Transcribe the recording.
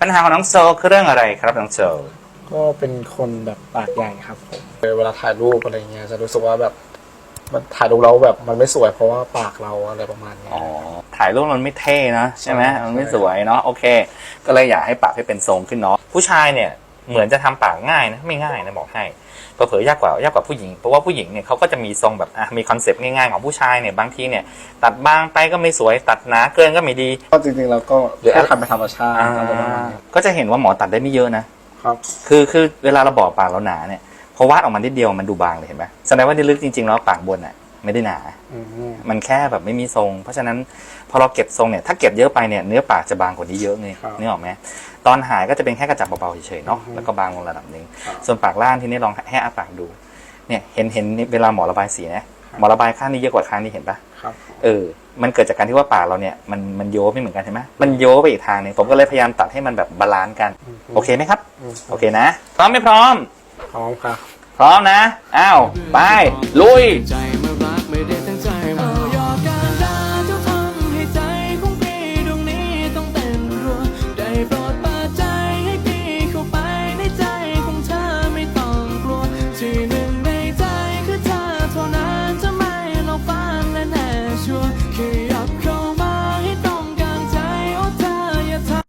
ปัญหาของน้องโซคือเรื่องอะไรครับน้องโซก็เป็นคนแบบปากใหญ่ครับผมเวลาถ่ายรูปอะไรเงี้ยจะรู้สึกว่าแบบมันถ่ายรูปเราแบบมันไม่สวยเพราะว่าปากเราอะไรประมาณเนี้ยอ๋อถ่ายรูปมันไม่เท่นะใช่ไหมใช่มันไม่สวยเนาะโอเค ก็เลยอยากให้ปากให้เป็นทรงขึ้นเนาะผู้ชายเนี่ย เหมือนจะทำปากง่ายนะไม่ง่ายนะบอกให้เผลอๆยากกว่ายากกว่าผู้หญิงเพราะว่าผู้หญิงเนี่ยเขาก็จะมีทรงแบบอะมีคอนเซปต์ง่ายๆของผู้ชายเนี่ยบางทีเนี่ยตัดบางไปก็ไม่สวยตัดหนาเกินก็ไม่ดีก็จริงๆแล้วก็แค่ทำเป็นธรรมชาติอ่าอะไรประมาณเนี้ยก็จะเห็นว่าหมอตัดได้ไม่เยอะนะครับคือคือเวลาเราบอกปากเราหนาเนี่ยพอวาดออกมานิดเดียวมันดูบางเลยเห็นไหมแสดงว่าลึกๆจริงๆแล้วปากบนอะ ไม่ได้หนา อืมมันแค่แบบไม่มีทรง เพราะฉะนั้นพอเราเก็บทรงเนี่ยถ้าเก็บเยอะไปเนี่ยเนื้อปากจะบางกว่านี้เยอะเลยครับนึกออกไหมตอนหายก็จะเป็นแค่กระจับเบาๆเฉยๆเนาะอือฮึแล้วก็บางลงระดับหนึ่งครับส่วนปากล่างที่นี่ลองให้อาปากดู เนี่ยเห็นเห็นเวลาหมอระบายสีนะหมอระบายข้างนี้เยอะกว่าข้างนี้เห็นปะครับ เออ มันเกิดจากการที่ว่าปากเราเนี่ยมันมันโยไม่เหมือนกันใช่ไหมมันโยไปอีกทางหนึงผมก็เลยพยายามตัดให้มันแบบบาลานซ์กัน โอเคไหมครับ อืมโอเคนะ พร้อมไม่พร้อม พร้อมครับ พร้อมนะ อ้าว ไป ลุย ใจ